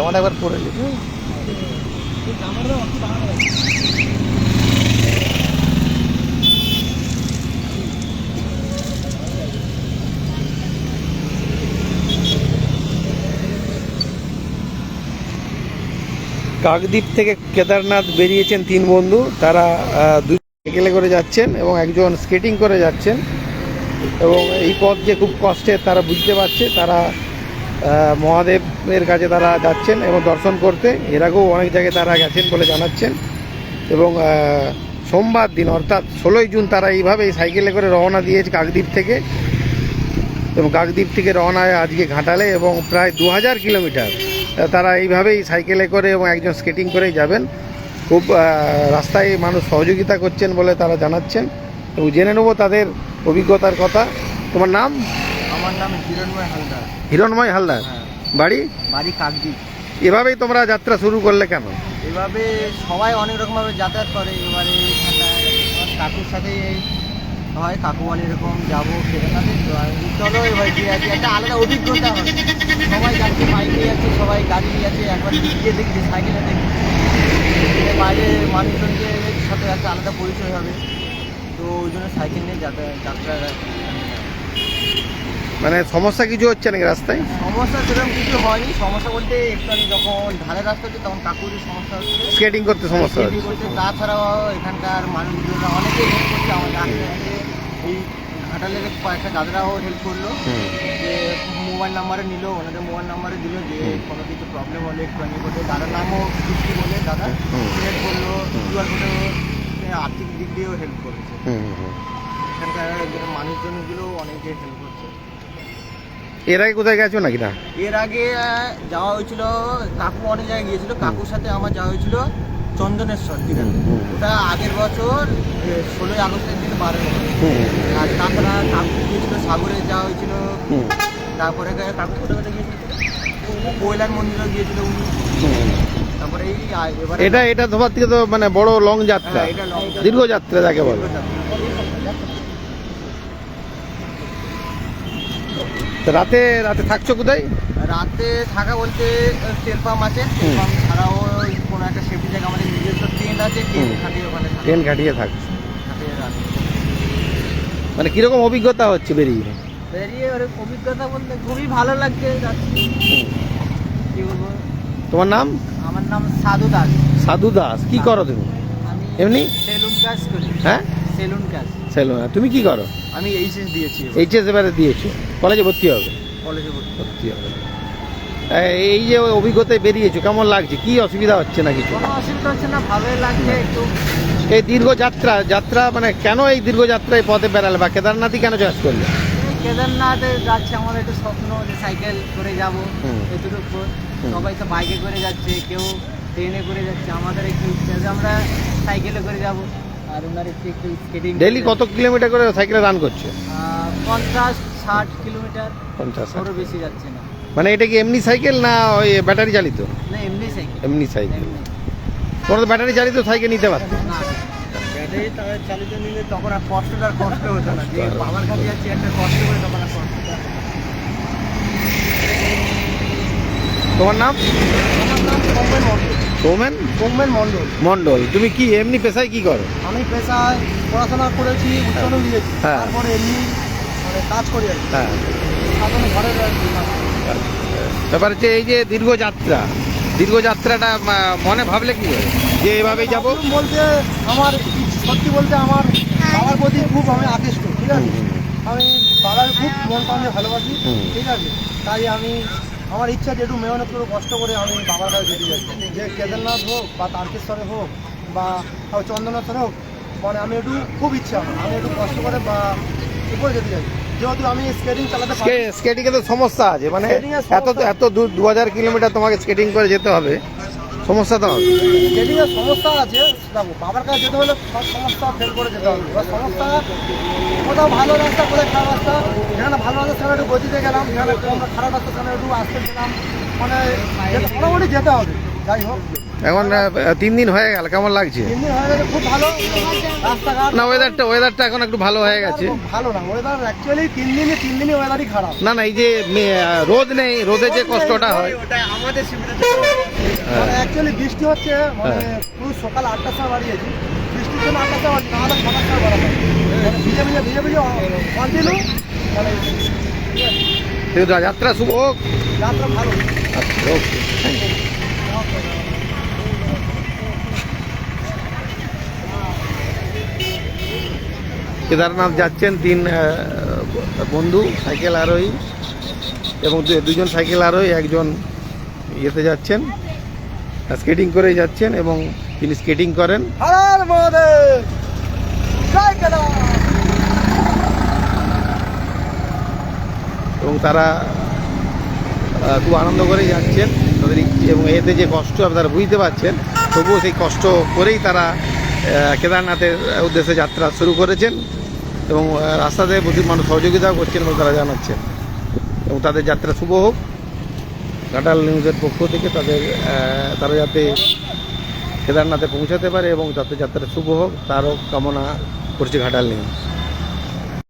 জামাটা একবার পরে নি। কাকদ্বীপ থেকে কেদারনাথ বেরিয়েছেন তিন বন্ধু। তারা দুই সাইকেলে করে যাচ্ছেন এবং একজন স্কেটিং করে যাচ্ছেন। এবং এই পথ যে খুব কষ্টের তারা বুঝতে পারছে, তারা মহাদেবের কাছে তারা যাচ্ছেন এবং দর্শন করতে। এর আগেও অনেক জায়গায় তারা গেছেন বলে জানাচ্ছেন। এবং সোমবার দিন, অর্থাৎ ষোলোই জুন তারা এইভাবে সাইকেলে করে রওনা দিয়েছে কাকদ্বীপ থেকে। এবং কাকদ্বীপ থেকে রওনা হয় আজকে ঘাটালে এবং প্রায় দু হাজার কিলোমিটার তারা এইভাবেই সাইকেলে করে এবং একজন স্কেটিং করেই যাবেন। খুব রাস্তায় মানুষ সহযোগিতা করছেন বলে তারা জানাচ্ছেন। এবং জেনে নেব তাদের অভিজ্ঞতার কথা। তোমার নাম? আমার নাম। হিরণময় হালদার। হিরণময় হালদার? হ্যাঁ। বাড়ি? বাড়ি কাকদ্বীপ। এভাবেই তোমরা যাত্রা শুরু করলে কেন? এভাবে সবাই অনেক রকমভাবে যাতায়াত করে। এবারে কাকুর সাথে হয়। কাকু বলে এরকম যাব তো চলো এবার গিয়ে আছি। একটা আলাদা অভিজ্ঞতা হবে সবাই যাচ্ছে বাইক নিয়ে যাচ্ছে সবাই গাড়ি নিয়ে যাচ্ছে। একবার গিয়ে দেখছি সাইকেলে দেখছি বাইরে মানুষজনকে সাথে একটা আলাদা পরিচয় হবে। তো ওই জন্য সাইকেল নিয়ে যাতায়াত যাত্রা মানে সমস্যা কিছু হচ্ছে নাকি রাস্তায়? সমস্যা সেরকম কিছু হয়নি। সমস্যা বলতে একটু আমি যখন ধারে রাস্তা হচ্ছে তখন কাকুরই সমস্যা হচ্ছে। স্কেটিং করতে সমস্যা হচ্ছে। তাছাড়াও এখানকার মানুষজনরা অনেকেই হেল্প করছে। রাস্তায় এই ঘাটালের কয়েকটা দাদারাও হেল্প করল। যে মোবাইল নাম্বারে নিল ওনাদের মোবাইল নাম্বারে দিল যে কোনো কিছু প্রবলেম হলে একটু আমি করতে দাদার নামও কৃষ্টি বলে দাদা। হেল্প করল। কিউআর কোডেও আর্থিক দিক দিয়েও হেল্প করেছে। এখানকার মানুষজনগুলো অনেকে হেল্প এর আগে কোথায় গেছো নাকি না? এর আগে যাওয়া হয়েছিল কাকু অনেক জায়গায় গিয়েছিল। কাকুর সাথে আমার যাওয়া হয়েছিল চন্দনেশ্বর দীঘা হুম, হুম। ওটা আগের বছর ষোলোই আগস্টের দিকে বারো আর তাছাড়া কাকু গিয়েছিল সাগরে যাওয়া হয়েছিল। তারপরে কাকু কোথায় গিয়েছিল? কৈলার মন্দিরে গিয়েছিল তারপরে এই এবারে এটা এটা তোমার থেকে তো মানে বড় লং যাত্রা। হ্যাঁ, দীর্ঘ যাত্রা। যাকে বলে তো রাতে রাতে থাকছো কোথায়? রাতে থাকা বলতে তেল পাম্প আছে। তেল পাম্প ছাড়াও কোনো একটা সেফটি জায়গা আমাদের নিজস্ব ট্রেন আছে ট্রেন। খাটিয়ে ওখানে ট্রেন কাটিয়ে থাকছো। খাটিয়ে মানে কীরকম অভিজ্ঞতা হচ্ছে বেরিয়ে? বেরিয়ে অভিজ্ঞতা বলতে খুবই ভালো লাগছে কি বলব? তোমার নাম? আমার নাম সাধু দাস। সাধু দাস কি করো তুমি? এমনি? সেলুন কাজ করি। হ্যাঁ? সেলুন কাজ। সেলো তুমি কি করো? আমি এইচএস দিয়েছি। এইচএস এবারে দিয়েছ। কলেজে ভর্তি হবে? কলেজে ভর্তি হবে। এই- যে অভিজ্ঞতায় বেরিয়েছো কেমন লাগছে? কি অসুবিধা হচ্ছে না কিছু? অসুবিধা হচ্ছে না ভালোই লাগছে একটু। এই দীর্ঘ যাত্রা যাত্রা মানে কেন এই দীর্ঘ যাত্রায় পথে বেড়ালে বা কেদারনাথই কেন চয়েস করলে? কেদারনাথে যাচ্ছে আমার একটু স্বপ্ন যে সাইকেল করে যাব। এতটুকু। সবাই তো বাইকে করে যাচ্ছে কেউ ট্রেনে করে যাচ্ছে আমাদের একটু ইচ্ছা যে আমরা সাইকেলে করে যাব। আর ওনার একটু একটু স্কেটিং ডেলি কত কিলোমিটার করে সাইকেলে রান করছে? পঞ্চাশ ষাট কিলোমিটার পঞ্চাশ ষাট। ওরও বেশি যাচ্ছে না। মানে এটা কি এমনি সাইকেল না ওই ব্যাটারি চালিত? না এমনি সাইকেল। এমনি সাইকেল। তোমরা তো ব্যাটারি চালিত সাইকেল নিতে পারতো? না ব্যাটারি চালিত নিলে তখন আর কষ্টটা কষ্ট হতো না। যে বাবার কাছে যাচ্ছি একটা কষ্ট করে তখন আর কষ্টটা তোমার নাম? সৌমেন সৌমেন? মণ্ডল। মন্ডল তুমি কি এমনি পেশায় কি করো? আমি পেশায় পড়াশোনা করেছি উচ্চারণ দিয়েছি। হ্যাঁ। তারপরে এমনি মানে কাজ করি আর হ্যাঁ। ঘরের ব্যাপার হচ্ছে এই যে দীর্ঘ যাত্রা দীর্ঘ যাত্রাটা মা- মনে ভাবলে কি যে এভাবেই যাব? বলতে আমার সত্যি বলতে আমার বাবার প্রতি খুব আমি আকৃষ্ট ঠিক আছে? আমি বাবার খুব মনটা আমি ভালোবাসি ঠিক আছে? তাই আমি আমার ইচ্ছা যে একটু মেহনত করে কষ্ট করে আমি বাবার কাছে যেতে চাই। যে কেদারনাথ হোক বা তারকেশ্বরে হোক বা চন্দনেশ্বর হোক মানে আমি একটু খুব ইচ্ছা আমি একটু কষ্ট করে বা উপরে যেতে চাই। যেহেতু আমি স্কেটিং চালাতে স্কেটিং এ তো সমস্যা আছে। মানে এত এত দূর দু হাজার কিলোমিটার তোমাকে স্কেটিং করে যেতে হবে। সমস্যা তো হবে। স্কেটিং এর সমস্যা আছে। দেখো বাবার কাছে যেতে হলে সব সমস্যা ফেল করে যেতে হবে। এবার সমস্যা কোথাও ভালো রাস্তা কোথায় খারাপ রাস্তা? যেখানে ভালো রাস্তা সেখানে একটু গতিতে গেলাম। যেখানে খারাপ রাস্তা সেখানে একটু আসতে গেলাম। মানে মোটামুটি যেতে হবে। যাই হোক। এখন তিন দিন হয়ে গেল কেমন লাগছে? হয়ে খুব ভালো। না ওয়েদারটা ওয়েদারটা এখন একটু ভালো হয়ে গেছে। ভালো না ওয়েদার অ্যাকচুয়ালি তিন দিনে তিন দিনই ওয়েদারই খারাপ। না না এই যে রোদ নেই রোদে যে কষ্টটা হয়। ওটা আমাদের হ্যাঁ। অ্যাকচুয়ালি বৃষ্টি হচ্ছে মানে পুরো সকাল আটটার সময় বাড়িয়েছি। বৃষ্টির জন্য আটটার সময় বাড়ি নাহলে ছটার সময় বাড়ানো মানে ভিজে ভিজে ভিজে ভিজে কন্টিনিউ মানে যাত্রা শুভ হোক। যাত্রা ভালো। আচ্ছা ওকে থ্যাংক ইউ কেদারনাথ যাচ্ছেন তিন বন্ধু সাইকেল আরোহী এবং দুজন সাইকেল আরোহী একজন ইয়েতে যাচ্ছেন স্কেটিং করেই যাচ্ছেন এবং তিনি স্কেটিং করেন। এবং তারা খুব আনন্দ করেই যাচ্ছেন। তাদের ইচ্ছে এবং এতে যে কষ্ট আপনারা বুঝতে পারছেন তবুও সেই কষ্ট করেই তারা কেদারনাথের উদ্দেশ্যে যাত্রা শুরু করেছেন। এবং রাস্তাতে প্রচুর মানুষ সহযোগিতা করছেন বলে তারা জানাচ্ছেন এবং তাদের যাত্রা শুভ হোক। ঘাটাল নিউজের পক্ষ থেকে তাদের তারা যাতে কেদারনাথে পৌঁছাতে পারে এবং তাদের যাত্রা শুভ হোক, তারও কামনা করছে ঘাটাল নিউজ।